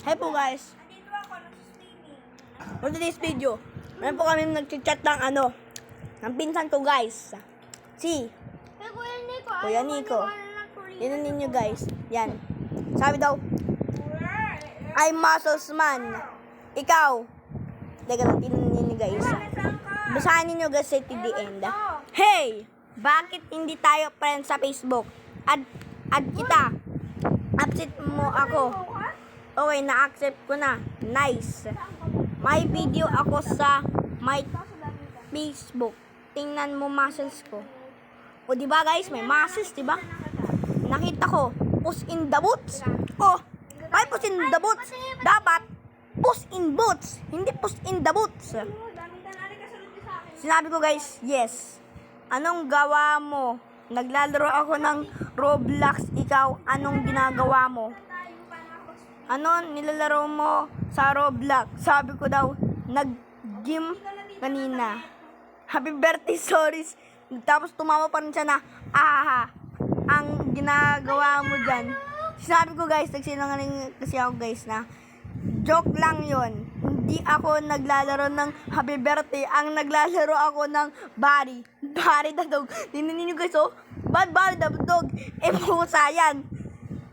Hi po guys. Nandito ako, nag-streaming. For today's video, meron po kami nag-chat ng ano, ng pinsan ko guys. Si, Hey, Kuya Nico. Kuya Nico. Tinan ninyo guys. Yan. Sabi daw, I'm muscles man. Ikaw. Teka lang, tinan ninyo guys. Basahin ninyo guys to the end. Hey! Bakit hindi tayo friends sa Facebook? Add, add kita. Accept mo ako. Okay, na-accept ko na. Nice. May video ako sa my Facebook. Tingnan mo muscles ko. O di ba guys, may muscles, di ba? Nakita ko, push in the boots. Oh, ay push in the boots. Dapat push in boots, hindi push in the boots. Sinabi ko guys, yes. Anong gawa mo? Naglalaro ako ng Roblox. Ikaw, anong ginagawa mo? Ano nilalaro mo sa Roblox? Sabi ko daw, nag-gym kanina. Happy birthday, stories. Tapos tumama pa rin siya na, ah, ang ginagawa mo dyan. Sabi ko guys, nagsinungaling kasi ako guys na, joke lang yon. Hindi ako naglalaro ng happy birthday. Ang naglalaro ako ng body. Body the dog. Nininig nyo guys, oh. Bad body the dog. Eh, pusa.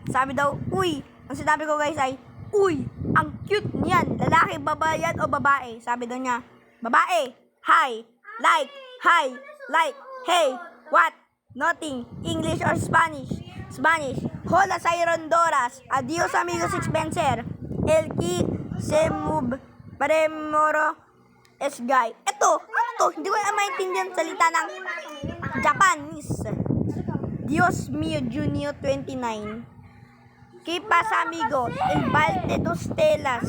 Sabi daw, uy. Ang sinabi ko guys ay, uy, ang cute niyan. Lalaki, babae yan o babae? Sabi daw niya, babae. Hi. Like. Hi. Like. Hey. What? Nothing. English or Spanish? Spanish. Hola sa Rondoras. Adios amigos Spencer. El ki se move. Paremoro es guy. Ito. Ano to? Hindi ko maintindihan salita ng Japanese. Dios mio, Junio 29. ¿Qué pasa, amigo? El balde dos telas.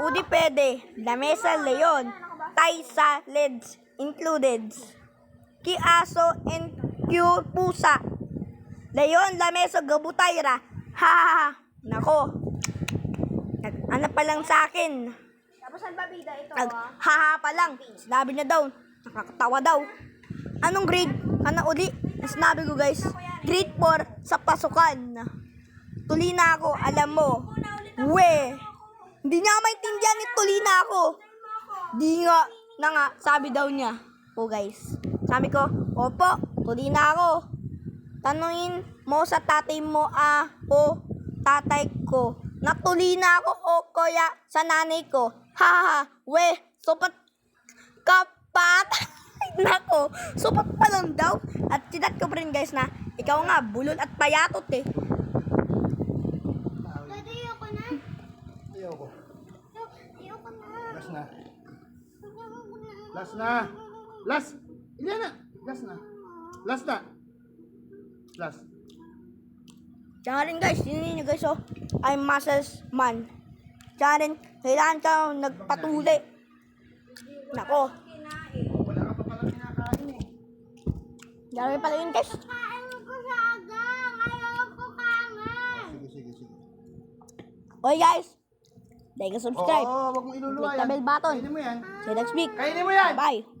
Udi pede. La mesa leon. Taisa leds included. Ki aso and Q pusa. Leon, la mesa gabutayra. Ha ha ha. Nako. Ano pa lang sa akin. Tapos ang babida ito, Nag ah. haha pa lang. Sinabi niya daw. Nakakatawa daw. Anong grade? Ano uli? Sinabi ko guys. Grade 4 sa pasukan. Tuli na ako, alam mo. We. Hindi niya ako maintindihan ni tuli na ako. Di nga. Na nga, sabi daw niya. O guys. Sabi ko, opo, tuli na ako. Tanungin mo sa tatay mo ah, o tatay ko. Natuli na ako o kaya sa nanay ko. Ha we, sopat kapat. Nako, sopat pa lang daw. At sinat ko pa rin guys na, ikaw nga, bulol at payatot eh. Last na. Last na. Last. Iliana. Last na. Last na. Last. Tsaka rin guys, yun nyo guys oh, I'm muscles man. Tsaka rin, kailangan ka nagpatuli. Nako, Wala ka pa pala kinakain eh. dami pala yun guys. Sige. Okay guys, like and subscribe. Oo, wag mo iluluwa Click yan. the bell button. Kainin mo yan. See you next week. Kainin mo yan! Bye.